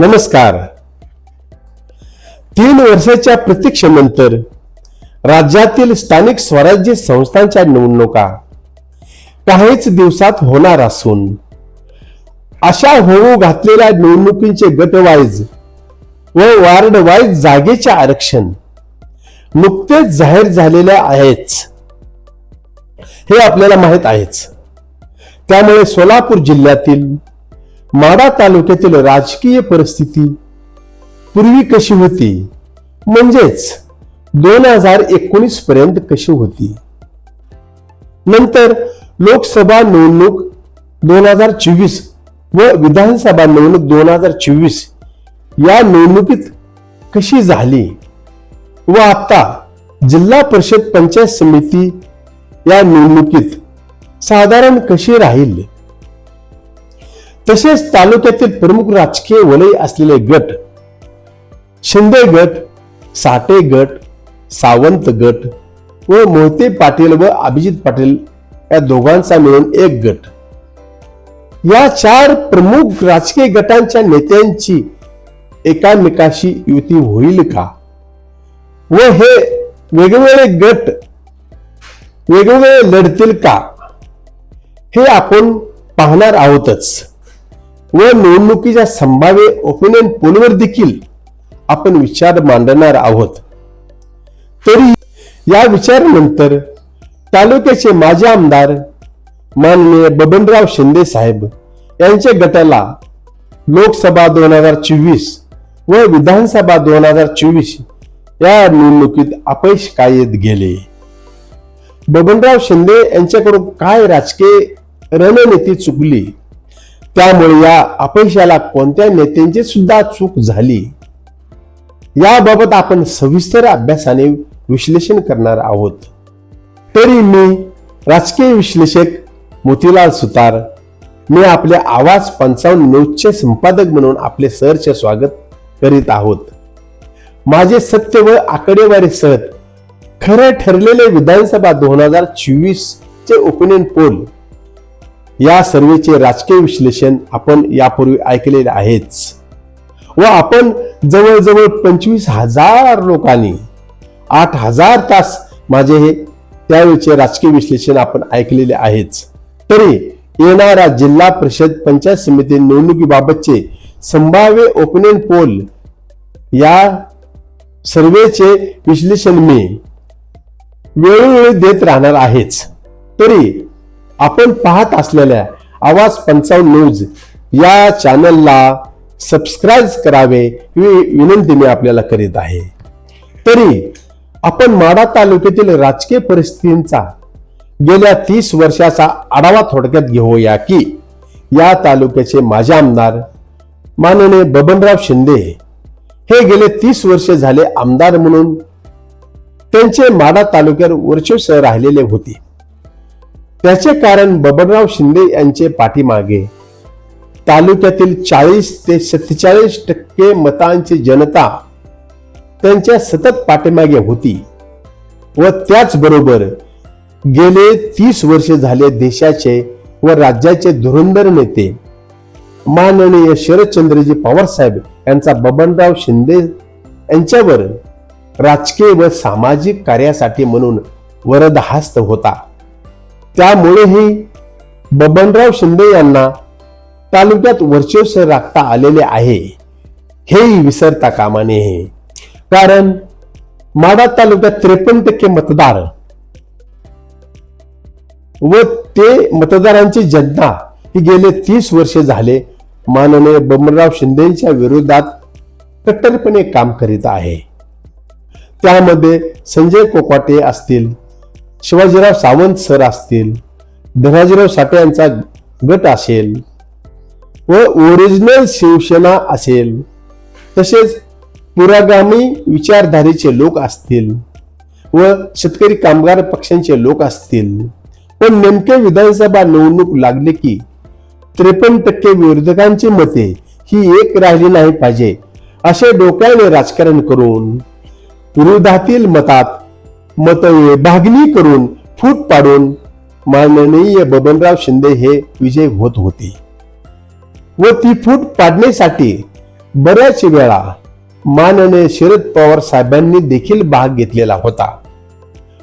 नमस्कार. तीन वर्षाच्या प्रतीक्षेनंतर राज्यातील स्थानिक स्वराज्य संस्थांच्या निवडणुका काहीच दिवसात होणार असून अशा होऊ घातलेल्या निवडणुकींचे गटवाईज व वार्ड वाईज जागेचे आरक्षण नुकतेच जाहीर झालेले आहेच. हे आपल्याला माहीत आहेच. त्यामुळे सोलापूर जिल्ह्यातील माडा तालुक्यातील राजकीय परिस्थिती पूर्वी कशी होती? म्हणजेच दोन हजार एकोणीस पर्यंत कशी होती? नंतर लोकसभा निवडणूक दोन हजार चोवीस व विधानसभा निवडणूक दोन हजार चोवीस या निवडणुकीत कशी झाली? व आता जिल्हा परिषद पंचायत समिती या निवडणुकीत साधारण कशी राहील? तसेच तालुक्यातील प्रमुख राजकीय वलय असलेले गट शिंदे गट साठे गट सावंत गट व मोहिते पाटील व अभिजित पाटील या दोघांचा मिळून एक गट. या चार प्रमुख राजकीय गटांच्या नेत्यांची एकामेकाशी युती होईल का? व हे वेगवेगळे गट वेगवेगळे लढतील का? हे आपण पाहणार आहोतच. व निवडणुकीच्या संभाव्य ओपिनियन पोलवर देखील आपण विचार मांडणार आहोत. तरी या विचारानंतर तालुक्याचे माजी आमदार माननीय बबनराव शिंदे साहेब यांच्या गटाला लोकसभा दोन हजार चोवीस व विधानसभा दोन हजार चोवीस या निवडणुकीत अपयश काय येत गेले? बबनराव शिंदे यांच्याकडून काय राजकीय रणनीती चुकली? त्यामुळे या अपयशाला कोणत्या नेत्यांची सुद्धा चूक झाली? याबाबत आपण सविस्तर अभ्यासाने विश्लेषण करणार आहोत. तरी मी राजकीय विश्लेषक मोतीलाल सुतार मी आपले आवाज पंचावन्न न्यूजचे संपादक म्हणून आपले सरचे स्वागत करीत आहोत. माझे सत्य व आकडेवारी सर खरे ठरलेले विधानसभा दोन हजार चोवीस चे ओपिनियन पोल या सर्वेचे राजकीय विश्लेषण आपण यापूर्वी ऐकलेले आहेच. व आपण जवळजवळ पंचवीस हजार लोकांनी आठ हजार तास माझे हे त्यावेळेचे राजकीय विश्लेषण आपण ऐकलेले आहेच. तरी येणारा जिल्हा परिषद पंचायत समिती निवडणुकीबाबतचे संभाव्य ओपनियन पोल या सर्वेचे विश्लेषण मी वेळोवेळी देत राहणार आहेच. तरी आपण पाहत असलेल्या आवाज पंचावन्न न्यूज या चॅनलला सबस्क्राईब करावे ही विनंती मी आपल्याला करीत आहे. तरी आपण माडा तालुक्यातील राजकीय परिस्थितींचा गेल्या तीस वर्षाचा आढावा थोडक्यात घेऊया की या तालुक्याचे माजी आमदार माननीय बबनराव शिंदे हे गेले तीस वर्ष झाले आमदार म्हणून त्यांचे माडा तालुक्यावर वर्चस्व राहिलेले होते. त्याचे कारण बबनराव शिंदे यांचे पाठीमागे. तालुक्यातील चाळीस ते सत्तेचाळीस टक्के मतांची जनता त्यांच्या सतत पाठीमागे होती. व त्याचबरोबर गेले तीस वर्ष झाले देशाचे व राज्याचे धुरंधर नेते. माननीय शरदचंद्रजी पवारसाहेब यांचा बबनराव शिंदे यांच्यावर राजकीय व सामाजिक कार्यासाठी म्हणून वरदहास्त होता. त्यामुळेही बबनराव शिंदे यांना तालुक्यात वर्चस्व राखता आलेले आहे. हेही विसरता कामा नये. कारण माडा तालुक्यात त्रेपन्न टक्के मतदार व ते मतदारांची जनता ही गेले तीस वर्ष झाले माननीय बबनराव शिंदेच्या विरोधात कट्टरपणे काम करीत आहे. त्यामध्ये संजय कोकाटे असतील शिवाजीराव सावंत सर असतील धनाजीराव साठे यांचा गट असेल व ओरिजिनल शिवसेना असेल तसेच पुरागामी विचारधारेचे लोक असतील व शेतकरी कामगार पक्षांचे लोक असतील. पण नेमके विधानसभा निवडणूक लागले की त्रेपन्न टक्के विरोधकांची मते ही एक राहिली नाही पाहिजे असे डोक्याने राजकारण करून विरोधातील मतात मतये भागणी करून फूट पाडून माननीय बबनराव शिंदे हे विजय होत होते. व ती फूट पाडण्यासाठी बऱ्याच वेळा माननीय शरद पवार साहेबांनी देखील भाग घेतलेला होता.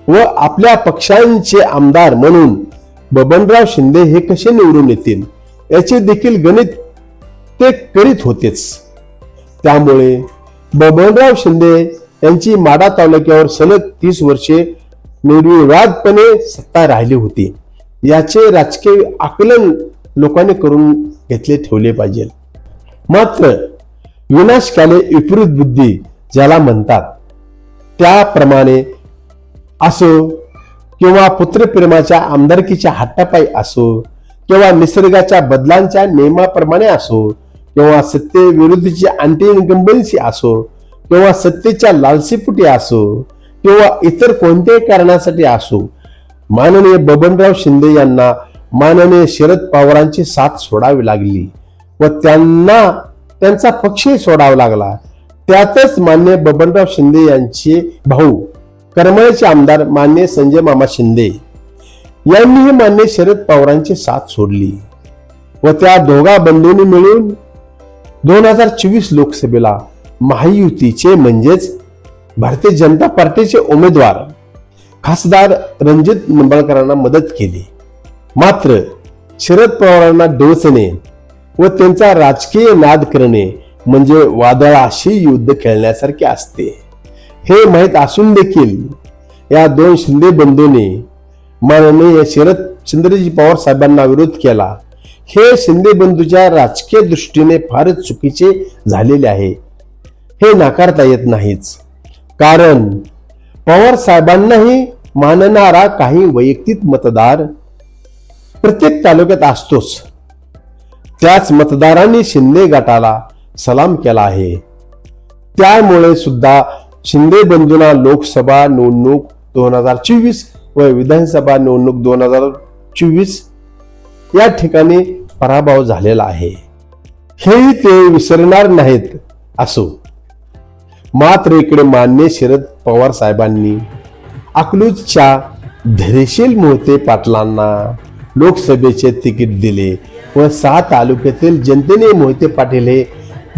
व आपल्या पक्षांचे आमदार म्हणून बबनराव शिंदे हे कसे निवडून येतील याचे देखील गणित ते करीत होतेच. त्यामुळे बबनराव शिंदे यांची माडा तालुक्यावर सलग तीस वर्षे निर्विवादपणे सत्ता राहिली होती. याचे राजकीय आकलन लोकांनी करून घेतले ठेवले पाहिजे. मात्र विनाशकाले विपरीत बुद्धी ज्याला म्हणतात त्याप्रमाणे असो किंवा पुत्रप्रेमाच्या आमदारकीच्या हट्टापायी असो किंवा निसर्गाच्या बदलांच्या नियमाप्रमाणे असो किंवा सत्तेविरुद्धची अँटी इन्कम्बन्सी असो किंवा सत्तेच्या लालसीपुटी असो किंवा इतर कोणत्याही कारणासाठी असो माननीय बबनराव शिंदे यांना माननीय शरद पवारांची साथ सोडावी लागली व त्यांना त्यांचा पक्षही सोडावा लागला. त्यातच मान्य बबनराव शिंदे यांचे भाऊ करमळचे आमदार मान्य संजय मामा शिंदे यांनीही मान्य शरद पवारांची साथ सोडली व त्या दोघा बंधूंनी मिळून दोन हजार चोवीस लोकसभेला महायुतीचे म्हणजेच भारतीय जनता पार्टीचे उमेदवार खासदार रणजित निंबाळकरांना मदत केली. मात्र शरद पवारांना डोचणे व त्यांचा राजकीय नाद करणे म्हणजे वादळाशी युद्ध खेळण्यासारखे असते. हे माहीत असून देखील या दोन शिंदे बंधूंनी माननीय शरद चंद्रजी पवार साहेबांना विरोध केला. हे शिंदे बंधूच्या राजकीय दृष्टीने फारच चुकीचे झालेले आहे. हे नाकारता येत नाहीच. कारण पवार साहेबांनाही मानणारा काही वैयक्तिक मतदार प्रत्येक तालुक्यात असतोच. त्याच मतदारांनी शिंदे गटाला सलाम केला आहे. त्यामुळे सुद्धा शिंदे बंधूंना लोकसभा निवडणूक दोन हजार चोवीस व विधानसभा निवडणूक दोन हजार चोवीस या ठिकाणी पराभव झालेला आहे. हेही ते विसरणार नाहीत असो. मात्र इकडे मान्य शरद पवार साहेबांनी अकलूजच्या धैर्यशील मोहिते पाटलांना लोकसभेचे तिकीट दिले व सहा तालुक्यातील जनतेने मोहिते पाटील हे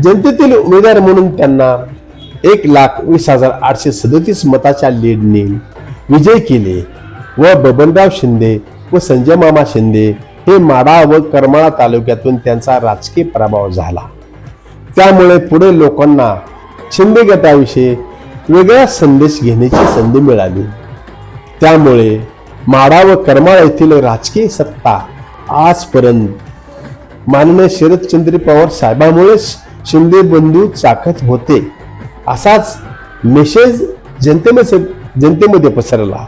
जनतेतील उमेदवार म्हणून त्यांना एक लाख वीस हजार आठशे सदतीस मताच्या लीडने विजय केले व बबनराव शिंदे व संजय मामा शिंदे हे माडा व करमाळा तालुक्यातून त्यांचा राजकीय प्रभाव झाला. त्यामुळे पुढे लोकांना शिंदे गटाविषयी वेगळा संदेश घेण्याची संधी मिळाली. त्यामुळे माडा व करमाळा येथील राजकीय सत्ता आजपर्यंत माननीय शरदचंद्र पवार साहेबांमुळेच शिंदे बंधू चाकत होते. असाच मेसेज जनतेमध्ये जनतेमध्ये पसरला.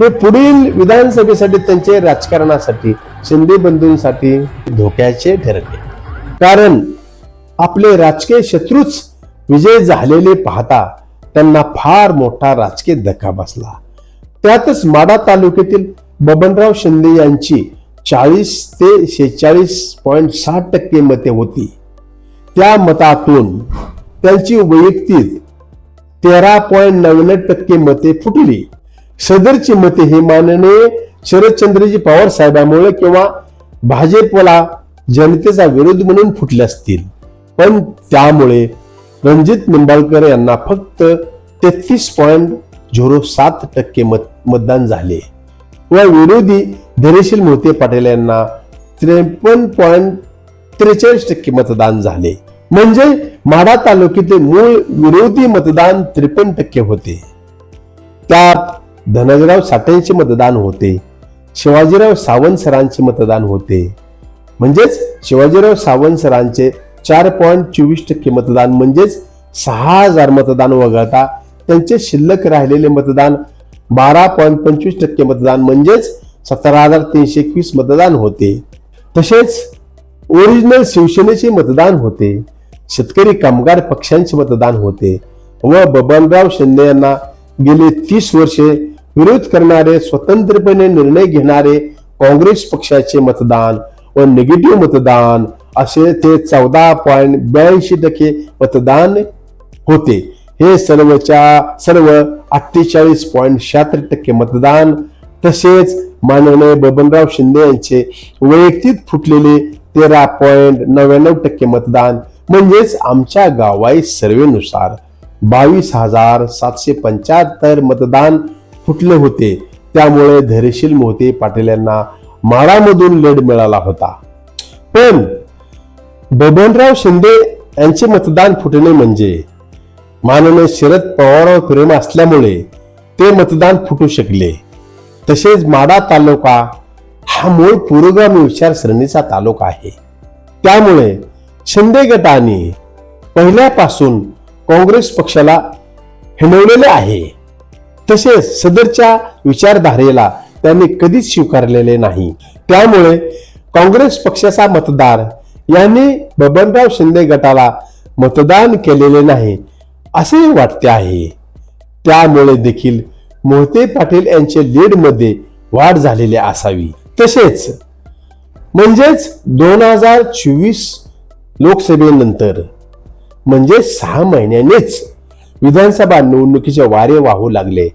हे पुढील विधानसभेसाठी त्यांचे राजकारणासाठी शिंदे बंधूंसाठी धोक्याचे ठरले. कारण आपले राजकीय शत्रूच विजय झालेले पाहता त्यांना फार मोठा राजकीय धक्का बसला. त्यातच माडा तालुक्यातील बबनराव शिंदे यांची चाळीस ते शेहेचाळीस पॉईंट साठ टक्के मते होती. त्या मतातून त्यांची वैयक्तिक तेरा पॉईंट नव्याण्णव टक्के मते फुटली. सदरची मते हे माननीय शरदचंद्रजी पवार साहेबांमुळे किंवा भाजपला जनतेचा विरोध म्हणून फुटले असतील. पण त्यामुळे रणजित निंबाळकर यांना फक्त तेहतीस पॉईंट झिरो सात टक्के मत मतदान झाले. व विरोधी धैर्यशील मोहिते पाटील यांना त्रेपन्न पॉईंट त्रेचाळीस टक्के मतदान झाले. म्हणजे माढा तालुक्यातील मूळ विरोधी मतदान त्रेपन्न टक्के होते. त्यात धनजराव साठेंचे मतदान होते. शिवाजीराव सावंत सरांचे मतदान होते. म्हणजेच शिवाजीराव सावंत सरांचे चार पॉईंट चोवीस टक्के मतदान म्हणजेच सहा हजार मतदान वगळता त्यांचे शिल्लक राहिलेले मतदान बारा पॉईंट पंचवीस टक्के मतदान म्हणजेच सतरा हजार तीनशे एकवीस मतदान होते. तसेच ओरिजिनल शिवसेनेचे मतदान होते. शेतकरी कामगार पक्षांचे मतदान होते व बबनराव शिंदे यांना गेले तीस वर्षे विरोध करणारे स्वतंत्रपणे निर्णय घेणारे काँग्रेस पक्षाचे मतदान व निगेटिव्ह मतदान असे ते चौदा पॉईंट ब्याऐंशी टक्के मतदान होते. हे सर्वच्या सर्व अठ्ठेचाळीस पॉईंट शहात्तर टक्के मतदान तसेच माननीय बबनराव शिंदे यांचे वैयक्तिक फुटलेले तेरा पॉईंट नव्याण्णव टक्के मतदान म्हणजेच आमच्या गावाई सर्वेनुसार बावीस हजार सातशे पंच्याहत्तर मतदान फुटले होते. त्यामुळे धैर्यशील मोहिते पाटील यांना माळामधून लढ मिळाला होता. पण बबनराव शिंदे यांचे मतदान फुटणे म्हणजे माननीय शरद पवारवर प्रेम असल्यामुळे ते मतदान फुटू शकले. तसेच माडा तालुका हा मूळ पुरोगामी विचारसरणीचा तालुका आहे. त्यामुळे शिंदे गटाने पहिल्यापासून काँग्रेस पक्षाला हिणवलेले आहे. तसेच सदरच्या विचारधारेला त्यांनी कधीच स्वीकारलेले नाही. त्यामुळे काँग्रेस पक्षाचा मतदार यांनी बबनराव शिंदे गटाला मतदान केलेले नाही असे वाटते आहे. त्यामुळे देखील मोहिते पाटील यांचे लीडमध्ये वाढ झालेली असावी. तसेच म्हणजेच दोन हजार चोवीस लोकसभेनंतर म्हणजे सहा महिन्यांनीच विधानसभा निवडणुकीचे वारे वाहू लागले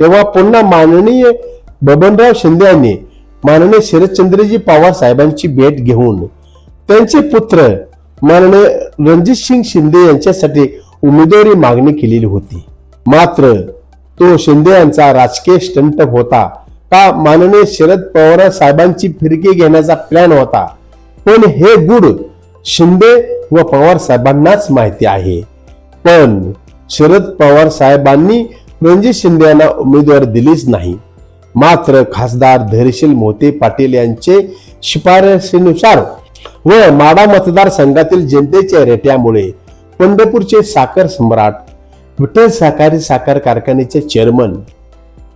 तेव्हा पुन्हा माननीय बबनराव शिंदे यांनी माननीय शरदचंद्रजी पवार साहेबांची भेट घेऊन त्यांचे पुत्र माननीय रणजित सिंग शिंदे यांच्यासाठी उमेदवारी मागणी केलेली होती. मात्र तो शिंदे यांचा राजकीय स्टंट होता का माननीय शरद पवार साहेबांची फिरकी घेण्याचा प्लॅन होता. पण हे गुड शिंदे व पवार साहेबांनाच माहिती आहे. पण शरद पवार साहेबांनी रणजित शिंदे यांना उमेदवारी दिलीच नाही. मात्र खासदार धैर्यशील मोते पाटील यांचे शिफारसीनुसार व माडा मतदारसंघातील जनतेच्या रेट्यामुळे पंढरपूरचे साखर सम्राट विठ्ठल सहकारी साखर कारखान्याचे चेअरमन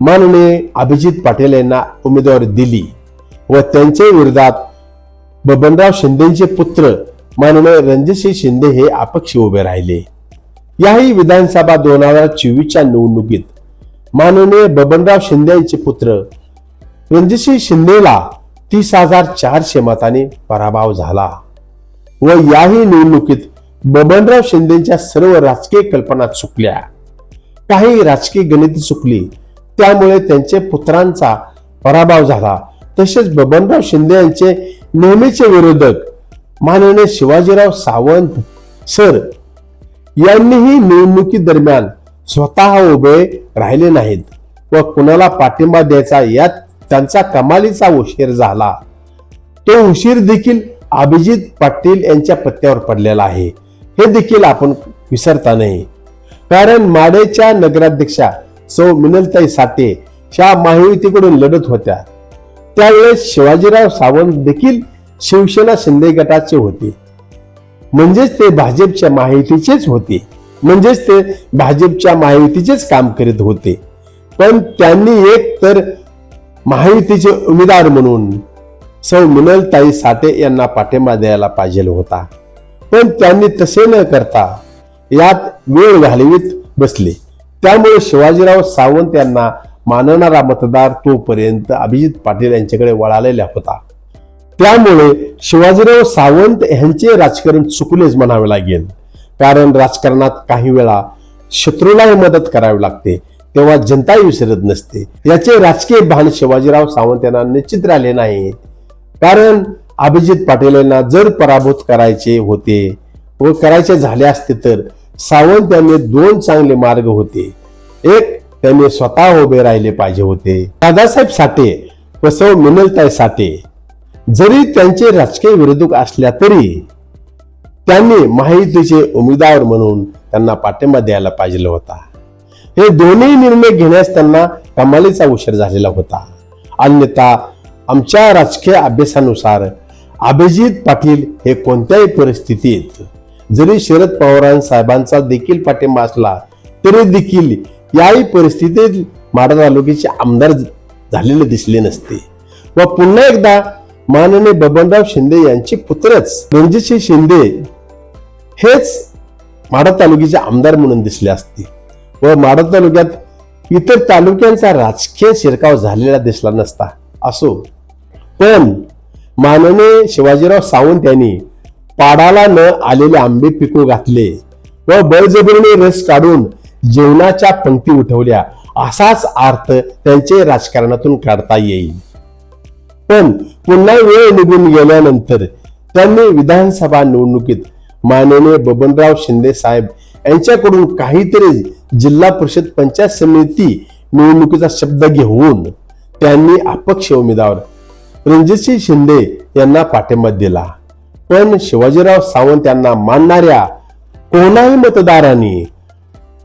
माननीय अभिजित पाटील यांना उमेदवारी दिली व त्यांच्या विरोधात बबनराव शिंदेचे पुत्र माननीय रणजितसिंह शिंदे हे अपक्ष उभे राहिले. याही विधानसभा दोन हजार चोवीसच्या निवडणुकीत माननीय बबनराव शिंदे यांचे पुत्र रणजितसिंह शिंदेला तीस हजार चारशे मताने पराभव झाला. व याही निवडणुकीत बबनराव शिंदेच्या सर्व राजकीय कल्पना चुकल्या. काही राजकीय गणित चुकली. त्यामुळे त्यांचे पुत्रांचा पराभव झाला. तसेच बबनराव शिंदे यांचे नेहमीचे विरोधक माननीय शिवाजीराव सावंत सर यांनीही निवडणुकी दरम्यान स्वतः उभे राहिले नाहीत व कुणाला पाठिंबा द्यायचा यात त्यांचा कमालीचा उशीर झाला. तो उशीर देखील अभिजित पाटील यांच्या पत्त्यावर पडलेला आहे. हे देखील आपण विसरता नाही कारण माडेच्या नगराध्यक्षा सौ मिनलताई साते ह्या महायुतीकडून लढत होत्या. त्यावेळेस शिवाजीराव सावंत देखील शिवसेना शिंदे गटाचे होते. म्हणजेच ते भाजपच्या महायुतीचेच होते. म्हणजेच ते भाजपच्या महायुतीचेच काम करीत होते. पण त्यांनी एक तर महायुतीचे उमेदवार म्हणून सौ मिनलताई साठे यांना पाठिंबा द्यायला पाहिजे होता. पण त्यांनी तसे न करता यात वेळ घालवीत बसले. त्यामुळे शिवाजीराव सावंत यांना मानणारा मतदार तोपर्यंत अभिजित पाटील यांच्याकडे वळालेला होता. त्यामुळे शिवाजीराव सावंत यांचे राजकारण चुकलेच म्हणावे लागेल. कारण राजकारणात काही वेळा शत्रूलाही मदत करावी लागते. तेव्हा जनताही विसरत नसते. याचे राजकीय भान शिवाजीराव सावंत यांना निश्चित राहिले नाही कारण अभिजित पाटील यांना जर पराभूत करायचे होते व करायचे झाले असते तर सावंत यांनी दोन चांगले मार्ग होते. एक त्यांनी स्वतः उभे राहिले पाहिजे होते. दादासाहेब साठे व सौ मिनलताई साठे जरी त्यांचे राजकीय विरोधक असल्या तरी त्यांनी महायुतीचे उमेदवार म्हणून त्यांना पाठिंबा द्यायला पाहिजे होता. हे दोन्ही निर्णय घेण्यास त्यांना कमालीचा उशीर झालेला होता. अन्यथा आमच्या राजकीय अभ्यासानुसार अभिजित पाटील हे कोणत्याही परिस्थितीत जरी शरद पवार साहेबांचा देखील पाठिंबा असला तरी देखील याही परिस्थितीत माडा तालुक्याचे आमदार झालेले दिसले नसते. व पुन्हा एकदा माननीय बबनराव शिंदे यांचे पुत्रच रणजितसिंह शिंदे हेच माडा तालुक्याचे आमदार म्हणून दिसले असते व माडद तालुक्यात इतर तालुक्यांचा राजकीय शिरकाव झालेला दिसला नसता असो. पण माननीय शिवाजीराव सावंत यांनी पाडाला न आलेले आंबे पिकू घातले व बळजबरीने रस काढून जेवणाच्या पंक्ती उठवल्या असाच अर्थ त्यांचे राजकारणातून काढता येईल. पण पुन्हा वेळ निघून गेल्यानंतर त्यांनी विधानसभा निवडणुकीत माननीय बबनराव शिंदे साहेब यांच्याकडून काहीतरी जिल्हा परिषद पंचायत समिती निवडणुकीचा शब्द घेऊन त्यांनी अपक्ष उमेदवार रणजितसिंह शिंदे यांना पाठिंबा दिला. पण शिवाजीराव सावंत यांना मानणाऱ्या कोणाही मतदारांनी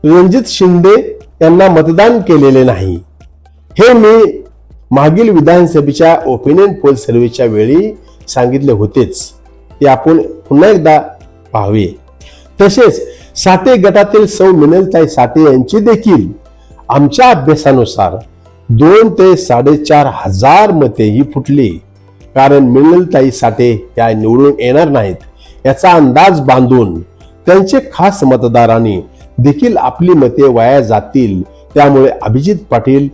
रणजित शिंदे यांना मतदान केलेले नाही. हे मी मागील विधानसभेच्या ओपिनियन पोल सर्व्हेच्या वेळी सांगितले होतेच. ते आपण पुन्हा एकदा पाहावे. तसेच साठे गटातील सौ मिनलताई साठे यांची देखील. आमच्या अभ्यासानुसार दोन ते साडेचार हजार मते ही फुटली. कारण मिनलताई साठे या निवडून येणार नाहीत याचा अंदाज बांधून त्यांचे खास मतदारांनी देखील आपली मते वाया जातील. त्यामुळे अभिजित पाटील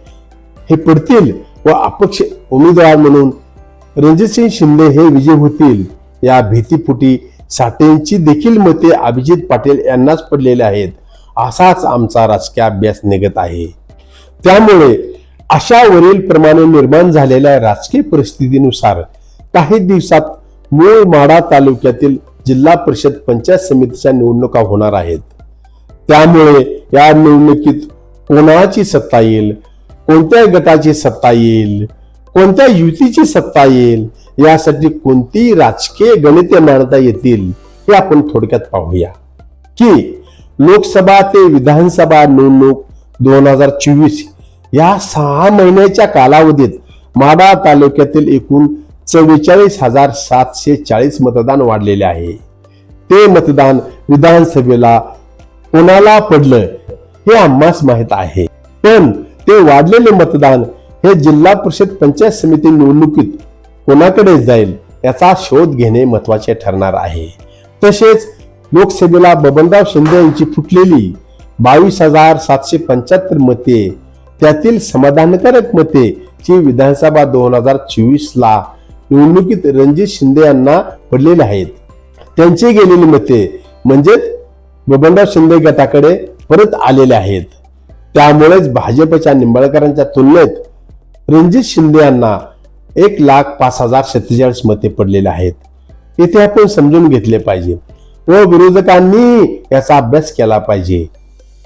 हे पडतील व अपक्ष उमेदवार म्हणून रणजितसिंग शिंदे हे विजय होतील. या भीतीपुटी साठेंची देखील मते अभिजित पाटील यांनाच पडलेले आहेत. असाच आमचा राजकीय अभ्यास निघत आहे. त्यामुळे अशा वरील प्रमाणे निर्माण झालेल्या राजकीय परिस्थितीनुसार काही दिवसात मूळ माडा तालुक्यातील जिल्हा परिषद पंचायत समितीच्या निवडणुका होणार आहेत. त्यामुळे या निवडणुकीत कोणाची सत्ता येईल? कोणत्या गटाची सत्ता येईल? कोणत्या युतीची सत्ता येईल? यासाठी कोणती राजकीय गणिते मांडता येतील हे आपण थोडक्यात पाहूया. की लोकसभा ते विधानसभा निवडणूक दोन हजार चोवीस या सहा महिन्याच्या कालावधीत माडा तालुक्यातील एकूण चव्वेचाळीस हजार सातशे चाळीस मतदान वाढलेले आहे. ते मतदान विधानसभेला कोणाला पडलं हे आम्हास माहीत आहे. पण ते वाढलेले मतदान हे जिल्हा परिषद पंचायत समिती निवडणुकीत कोणाकडे जाईल याचा शोध घेणे महत्त्वाचे ठरणार आहे. तसेच लोकसभेला बबनराव शिंदे यांची फुटलेली बावीस हजार सातशे पंच्याहत्तर मते त्यातील समाधानकारक मते ची विधानसभा दोन हजार चोवीस ला निवडणुकीत रणजित शिंदे यांना पडलेले आहेत. त्यांची गेलेली मते म्हणजेच बबनराव शिंदे गटाकडे परत आलेले आहेत. त्यामुळेच भाजपच्या निंबाळकरांच्या तुलनेत रणजित शिंदे यांना एक लाख पाच हजार सत्तेचाळीस मते पडलेले आहेत. इथे आपण समजून घेतले पाहिजे. व विरोधकांनी याचा अभ्यास केला पाहिजे.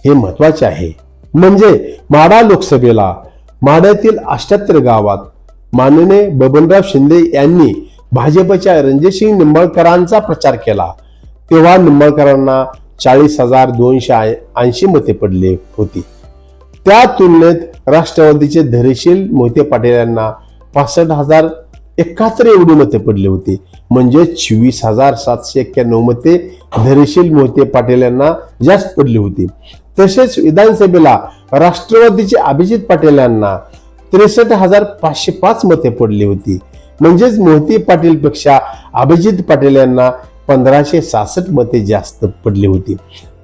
हे महत्त्वाचे आहे. म्हणजे माडा लोकसभेला माड्यातील अष्ट्याहत्तर गावात माननीय बबनराव शिंदे यांनी भाजपच्या रणजितसिंग निंबाळकरांचा प्रचार केला. तेव्हा निंबाळकरांना चाळीस हजार दोनशे ऐंशी मते पडले होती. त्या तुलनेत राष्ट्रवादीचे धैर्यशील मोहिते पाटील यांना पासष्ट हजार एकाहत्तर एवढी मते पडली होती. म्हणजे चोवीस हजार सातशे एक्क्याण्णव मते धैर्यशील मोहिते पाटील यांना जास्त पडली होती. तसेच विधानसभेला राष्ट्रवादीचे अभिजित पाटील यांना त्रेसष्ट हजार पाचशे पाच मते पडली होती. म्हणजेच मोहिते पाटीलपेक्षा अभिजित पाटील यांना पंधराशे सहासष्ट मते जास्त पडली होती.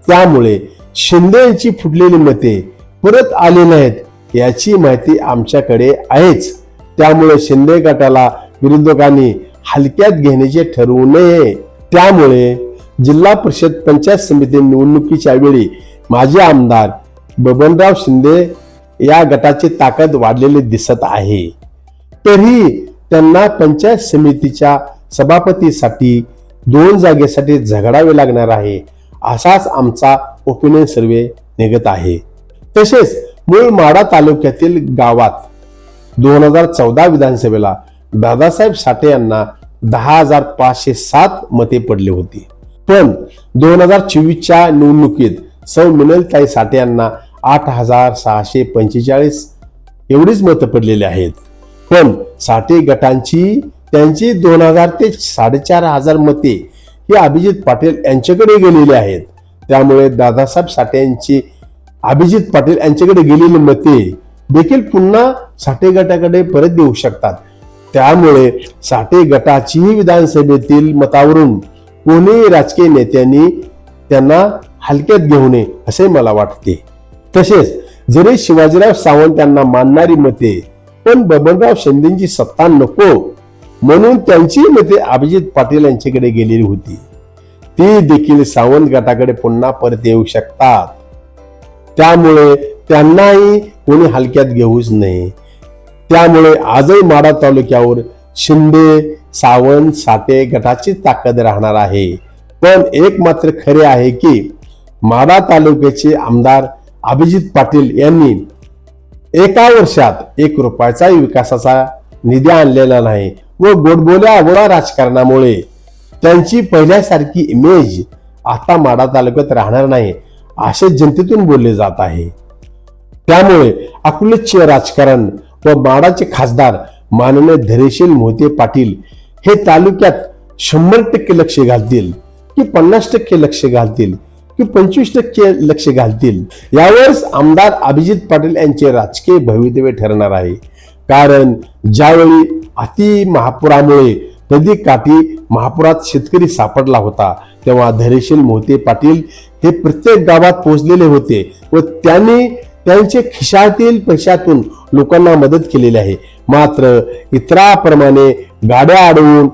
त्यामुळे शिंदे यांची फुटलेली मते परत आले नाहीत याची माहिती आमच्याकडे आहेच. त्यामुळे शिंदे गटाला विरोधकांनी हलक्यात घेण्याचे ठरवू नये. त्यामुळे जिल्हा परिषद पंचायत समिती निवडणुकीच्या वेळी माजी आमदार बबनराव शिंदे या गटाची ताकद वाढलेली दिसत आहे. तरी त्यांना पंचायत समितीच्या सभापतीसाठी दोन जागेसाठी झगडावे लागणार आहे असाच आमचा ओपिनियन सर्वे निघत आहे. तसेच मूळ माडा तालुक्यातील गावात दोन हजार चौदा विधानसभेला दादासाहेब साठे यांना दहा हजार पाचशे सात मते पडली होती. पण दोन हजार चोवीसच्या निवडणुकीत सौ मिनलताई साठे यांना आठ हजार सहाशे पंचेचाळीस एवढीच मतं पडलेली आहेत. पण साठे गटांची त्यांची दोन हजार ते साडेचार हजार मते ही अभिजित पाटील यांच्याकडे गेलेली आहेत. त्यामुळे दादासाहेब साठे यांची अभिजित पाटील यांच्याकडे गेलेली मते देखील पुन्हा साठे गटाकडे परत देऊ शकतात. त्यामुळे साठे गटाचीही विधानसभेतील मतावरून कोणीही राजकीय नेत्यांनी त्यांना हलक्यात घेऊ नये असे मला वाटते. तसेच जरी शिवाजीराव सावंत यांना मानणारी मते पण बबनराव शिंदेची सत्ता नको म्हणून त्यांची मते अभिजित पाटील यांच्याकडे गेलेली होती. ती देखील सावंत गटाकडे पुन्हा परत येऊ शकतात. त्यामुळे त्यांनाही कोणी हलक्यात घेऊच नये. त्यामुळे आजही माडा तालुक्यावर शिंदे सावंत साते गटाची ताकद राहणार आहे. पण एक मात्र खरे आहे की माडा तालुक्याचे आमदार अभिजित पाटील यांनी एका वर्षात एक रुपयाचाही विकासाचा निधी आणलेला नाही व गोडबोल्या अवळा राजकारणामुळे त्यांची पहिल्यासारखी इमेज आता माडा तालुक्यात राहणार नाही असे जनतेतून बोलले जात आहे. त्यामुळे अकलूजचे राजकारण व माडाचे खासदार माननीय धैर्यशील मोहिते पाटील हे तालुक्यात शंभर टक्के लक्ष घालतील की पन्नास टक्के लक्ष घालतील की पंचवीस टक्के लक्ष घालतील यावरच आमदार अभिजित पाटील यांचे राजकीय भवितव्य ठरणार आहे. कारण ज्यावेळी अति महापुरामुळे नदी काठी महापुरात शेतकरी सापडला होता तेव्हा धैर्यशील मोहिते पाटील हे प्रत्येक गावात पोहोचलेले होते व त्यांनी त्यांचे खिशातील पैशातून लोकांना मदत केलेली आहे. मात्र इतराप्रमाणे गाड्या अडवून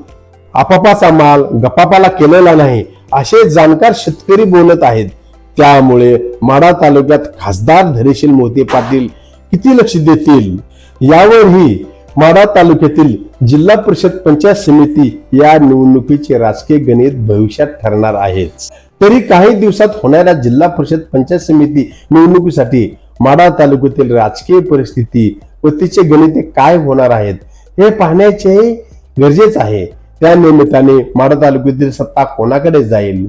आपापाचा माल गपापाला केलेला नाही असे जाणकार शेतकरी बोलत आहेत. त्यामुळे माडा तालुक्यात खासदार धरेशील मोहिते पाटील किती लक्ष देतील? यावरही माडा तालुक्यातील जिल्हा परिषद पंचायत समिती या निवडणुकीचे राजकीय गणित भविष्यात ठरणार आहेच. तरी काही दिवसात होणाऱ्या जिल्हा परिषद पंचायत समिती निवडणुकीसाठी माडा तालुक्यातील राजकीय परिस्थिती व तिचे गणिते काय होणार आहेत हे पाहण्याचे गरजेच आहे. त्या निमित्ताने माडा तालुक्यातील सत्ता कोणाकडे जाईल?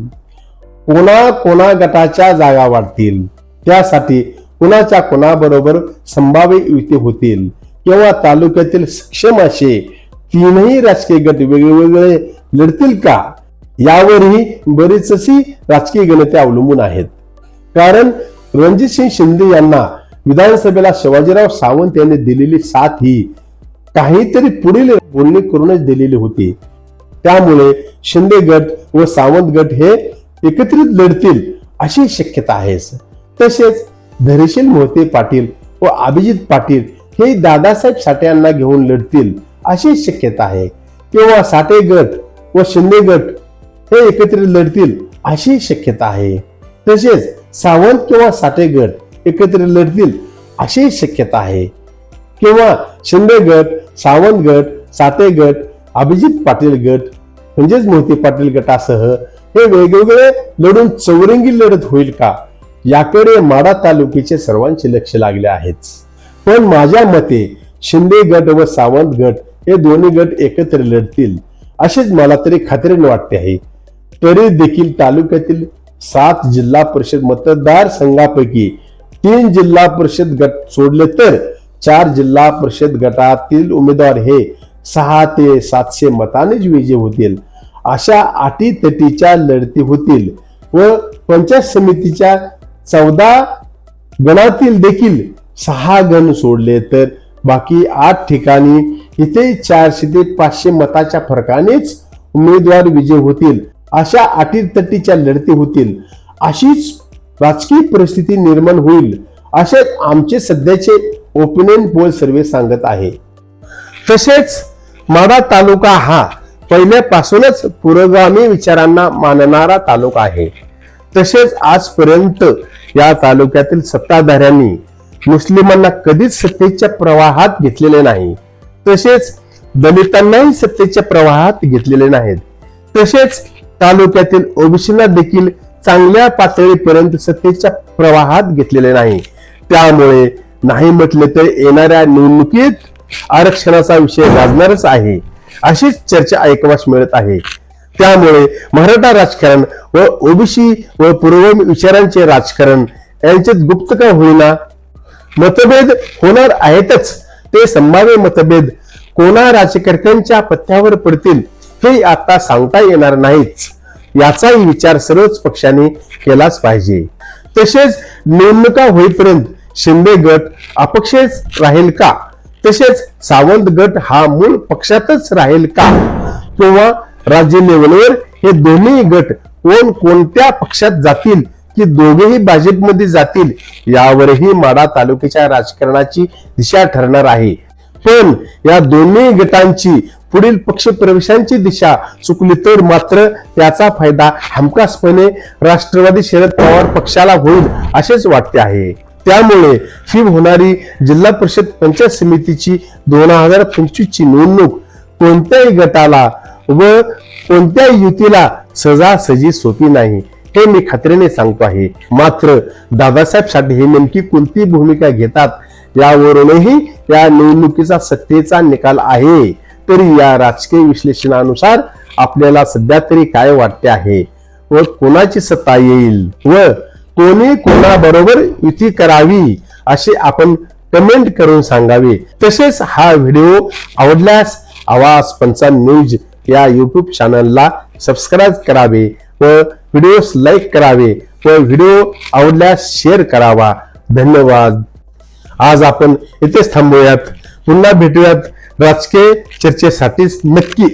कोणा कोणा गटाच्या जागा वाढतील? त्यासाठी कुणाच्या कोणाबरोबर संभाव्य युती होतील? किंवा तालुक्यातील सक्षम असे तीनही राजकीय गट वेगवेगळे लढतील का? यावरही बरीचशी राजकीय गणिते अवलंबून आहेत. कारण रणजितसिंग शिंदे यांना विधानसभेला शिवाजीराव सावंत यांनी दिलेली साथ ही काहीतरी पुढील बोलणी करूनच दिलेली होती. त्यामुळे शिंदे गट व सावंत गट हे एकत्रित लढतील अशी शक्यता आहे तसेच धैर्यशील मोहते पाटील व अभिजित पाटील हे दादासाहेब साठे यांना घेऊन लढतील अशी शक्यता आहे. किंवा साठे गट व शिंदे गट हे एकत्रित लढतील अशी शक्यता आहे. तसेच सावंत किंवा साठे गट एकत्र लढतील अशी शक्यता आहे. किंवा शिंदे गट सावंत गट साठे गट अभिजित पाटील गट म्हणजेच मोहिते पाटील गटासह हे वेगवेगळे लढून चौरंगी लढत होईल का? याकडे माडा तालुक्याचे सर्वांचे लक्ष लागले आहेच पण माझ्या मते शिंदे गट व सावंत गट हे दोन्ही गट एकत्र लढतील अशीच मला तरी खात्रीने वाटते आहे. तरी देखील तालुक्यातील सात जिल्हा परिषद मतदार संघापैकी तीन जिल्हा परिषद गट सोडले तर चार जिल्हा परिषद गटातील उमेदवार हे सहा ते सातशे मतानेच विजय होतील. अशा अटीतटीच्या लढती होतील व पंचायत समितीच्या चौदा गणातील देखील सहा गण सोडले तर बाकी आठ ठिकाणी इथे चारशे ते पाचशे मताच्या फरकानेच उमेदवार विजय होतील. अशा अटीतटीच्या लढती होतील. अशीच राजकीय परिस्थिती निर्माण होईल असे आमचे सध्याचे ओपिनियन पोल सर्वे सांगत आहे. तसेच माडा तालुका हा पहिल्यापासूनच पुरोगामी विचारांना मानणारा तालुका आहे. तसेच आजपर्यंत या तालुक्यातील सत्ताधाऱ्यांनी मुस्लिमांना कधीच सत्तेच्या प्रवाहात घेतलेले नाही. तसेच दलितांनाही सत्तेच्या प्रवाहात घेतलेले नाहीत. तसेच तालुक्यातील ओबीसींना देखील चांगल्या पातळीपर्यंत सत्तेच्या प्रवाहात घेतलेले नाही. त्यामुळे नाही म्हटले तर येणाऱ्या निवडणुकीत आरक्षणाचा विषय गाजणारच आहे अशीच चर्चा ऐकवास मिळत आहे. त्यामुळे मराठा राजकारण व ओबीसी व पूर्व विचारांचे राजकारण यांच्यात गुप्त का होईना? मतभेद होणार आहेतच ते संभाव्य मतभेद कोणा राज्यकर्त्यांच्या पत्त्यावर पडतील? हे आता सांगता येणार नाहीच याचाही विचार सर्वच पक्षाने केलाच पाहिजे. तसेच नेमका होईपर्यंत शिंदे गट अपक्षच राहील का? तसेच सावंत गट हा मूळ पक्षातच राहील का? किंवा राज्य लेवलवर हे दोन्ही गट कोण कोणत्या पक्षात जातील की दोघेही भाजपमध्ये जातील यावरही माडा तालुक्याच्या राजकारणाची दिशा ठरणार आहे. पण या दोन्ही गटांची पुढील पक्ष प्रवेशांची दिशा चुकली तर मात्र त्याचा फायदा हमखासपणे राष्ट्रवादी शरद पवार पक्षाला होईल असेच वाटते आहे. त्यामुळे ही होणारी जिल्हा परिषद पंचायत समितीची दोन हजार पंचवीस ची निवडणूक कोणत्याही गटाला व कोणत्याही युतीला सजासजी सोपी नाही हे मी खात्रीने सांगतो आहे. मात्र दादासाहेब साठे हे नेमकी कोणती भूमिका घेतात यावरूनही या निवडणुकीचा सत्तेचा निकाल आहे. तरी या राजकीय विश्लेषणानुसार आपल्याला सध्या तरी काय वाटते आहे? व कोणाची सत्ता येईल? व कोणी कोणाबरोबर युती करावी? असे आपण कमेंट करून सांगावे. तसेच हा व्हिडिओ आवडल्यास आवाज पंचान न्यूज या युट्यूब चॅनलला सबस्क्राईब करावे व व्हिडिओस लाईक करावे व व्हिडिओ आवडल्यास शेअर करावा. धन्यवाद. आज आपण इथेच थांबूयात. पुन्हा भेटूयात. राजकीय चर्चेसाठीच नक्की